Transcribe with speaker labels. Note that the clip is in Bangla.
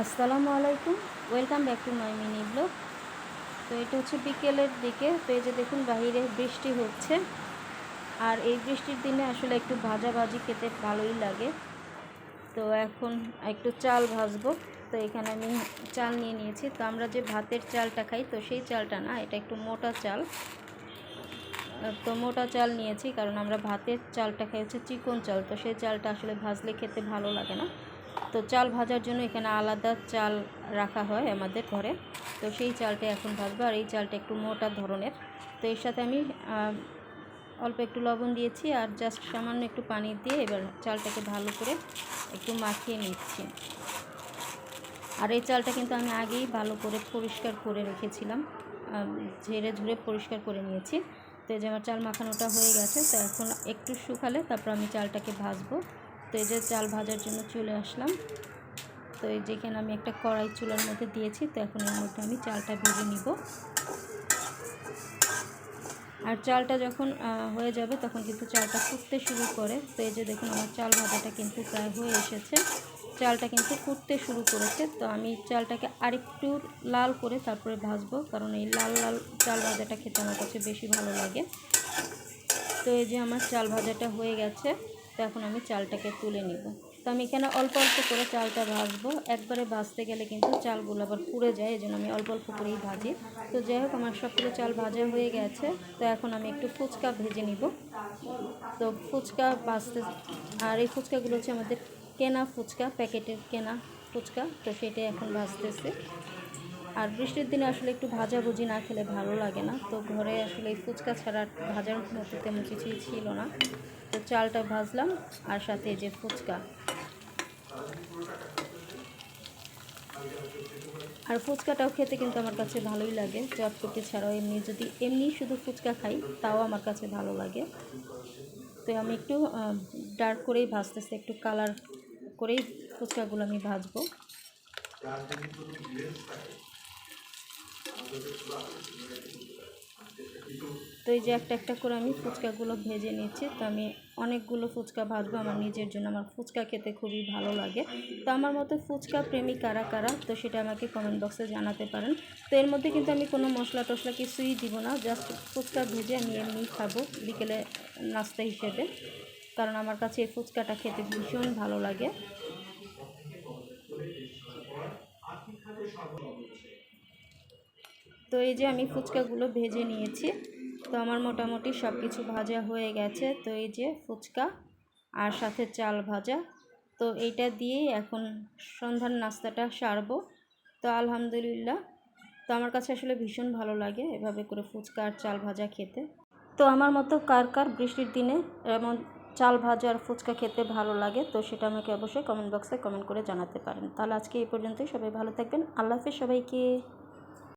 Speaker 1: আসসালামু আলাইকুম, welcome back to my mini blog. তো এটা হচ্ছে বিকেলের দিকে, তো এই যে দেখুন বাইরে বৃষ্টি হচ্ছে। আর এই বৃষ্টির দিনে আসলে একটু ভাজা ভাজি খেতে ভালোই লাগে। তো এখন একটু চাল ভাজবো। তো এখানে আমি চাল নিয়ে নিয়েছি। তো আমরা যে ভাতের চালটা খাই, তো সেই চালটা না, এটা একটু মোটা চাল। তো মোটা চাল নিয়েছি, কারণ আমরা ভাতের চালটা খাই হচ্ছে চিকন চাল। তো সেই চালটা আসলে ভাজলে খেতে ভালো লাগে না। তো চাল ভাজার জন্য এখানে আলাদা চাল রাখা হয় আমাদের ঘরে। তো সেই চালটা এখন ভাজবো, আর এই চালটা একটু মোটা ধরনের। তো এর সাথে আমি অল্প একটু লবণ দিয়েছি, আর জাস্ট সামান্য একটু পানি দিয়ে এবার চালটাকে ভালো করে একটু মাখিয়ে নিচ্ছি। আর এই চালটা কিন্তু আমি আগেই ভালো করে পরিষ্কার করে রেখেছিলাম ঝেড়ে ঝুড়ে পরিষ্কার করে নিয়েছি। তো এই যে আমার চাল মাখানোটা হয়ে গেছে, তো এখন একটু শুকালে তারপর আমি চালটাকে ভাজবো। তো এই যে চাল ভাজার জন্য চলে আসলাম। তো এই যেখানে আমি একটা কড়াই চুলার মধ্যে দিয়েছি, তো এখন এর মধ্যে আমি চালটা ভেজে নিব। আর চালটা যখন হয়ে যাবে তখন কিন্তু চালটা ফুটতে শুরু করে। তো এই যে দেখুন আমার চাল ভাজাটা কিন্তু প্রায় হয়ে এসেছে। চালটা কিন্তু ফুটতে শুরু করেছে। তো আমি চালটাকে আরেকটু লাল করে তারপরে ভাজবো, কারণ এই লাল লাল চাল ভাজাটা খেতে আমার কাছে বেশি ভালো লাগে। তো এই যে আমার চাল ভাজাটা হয়ে গেছে। তো এখন আমি চালটাকে তুলে নিব। তো আমি এখানে অল্প অল্প করে চালটা ভাজবো। একবারে ভাজতে গেলে কিন্তু চালগুলো আবার পুড়ে যায় এই জন্য আমি অল্প অল্প করেই ভাজি। তো যাই হোক, আমার সবগুলো চাল ভাজা হয়ে গেছে। তো এখন আমি একটু ফুচকা ভেজে নিব। তো ফুচকা ভাজতে, আর এই ফুচকাগুলো হচ্ছে আমাদের কেনা ফুচকা, প্যাকেটের কেনা ফুচকা। তো সেটাই এখন ভাজতেছে। আর বৃষ্টির দিনে আসলে একটু ভাজাভুজি না খেলে ভালো লাগে না। তো ঘরে আসলে এই ফুচকা ছাড়া ভাজার মতো তেমন কিছুই ছিল না। তো চালটা ভাজলাম আর সাথে যে ফুচকা। আর ফুচকাটাও খেতে কিন্তু আমার কাছে ভালোই লাগে। চটপটি ছাড়াও এমনি যদি, এমনি শুধু ফুচকা খাই, তাও আমার কাছে ভালো লাগে। তো আমি একটু ডার্ক করেই ভাজতেছি, একটু কালার করেই ফুচকাগুলো আমি ভাজবো। তো এই যে একটা একটা করে আমি ফুচকাগুলো ভেজে নিচ্ছি। তো আমি অনেকগুলো ফুচকা ভাজবো, আমার নিজের জন্য। আমার ফুচকা খেতে খুবই ভালো লাগে। তো আমার মতো ফুচকা প্রেমী কারা কারা? তো সেটা আমাকে কমেন্ট বক্সে জানাতে পারেন। তো এর মধ্যে কিন্তু আমি কোনো মশলা টশলা কিছুই দিব না। জাস্ট ফুচকা ভেজে আমি এমনি খাব বিকেলে নাস্তা হিসেবে। কারণ আমার কাছে এই ফুচকাটা খেতে ভীষণ ভালো লাগে। তো এই যে আমি ফুচকাগুলো ভেজে নিয়েছি, তো আমার মোটামুটি সব কিছু ভাজা হয়ে গেছে। তো এই যে ফুচকা আর সাথে চাল ভাজা, তো এইটা দিয়েই এখন সন্ধ্যার নাস্তাটা সারবো। তো আলহামদুলিল্লাহ, তো আমার কাছে আসলে ভীষণ ভালো লাগে এভাবে করে ফুচকা আর চাল ভাজা খেতে। তো আমার মতো কার কার বৃষ্টির দিনে এমন চাল ভাজা আর ফুচকা খেতে ভালো লাগে, তো সেটা আমাকে অবশ্যই কমেন্ট বক্সে কমেন্ট করে জানাতে পারেন। তাহলে আজকে এই পর্যন্তই, সবাই ভালো থাকবেন, আল্লাহ হাফেজ সবাইকে।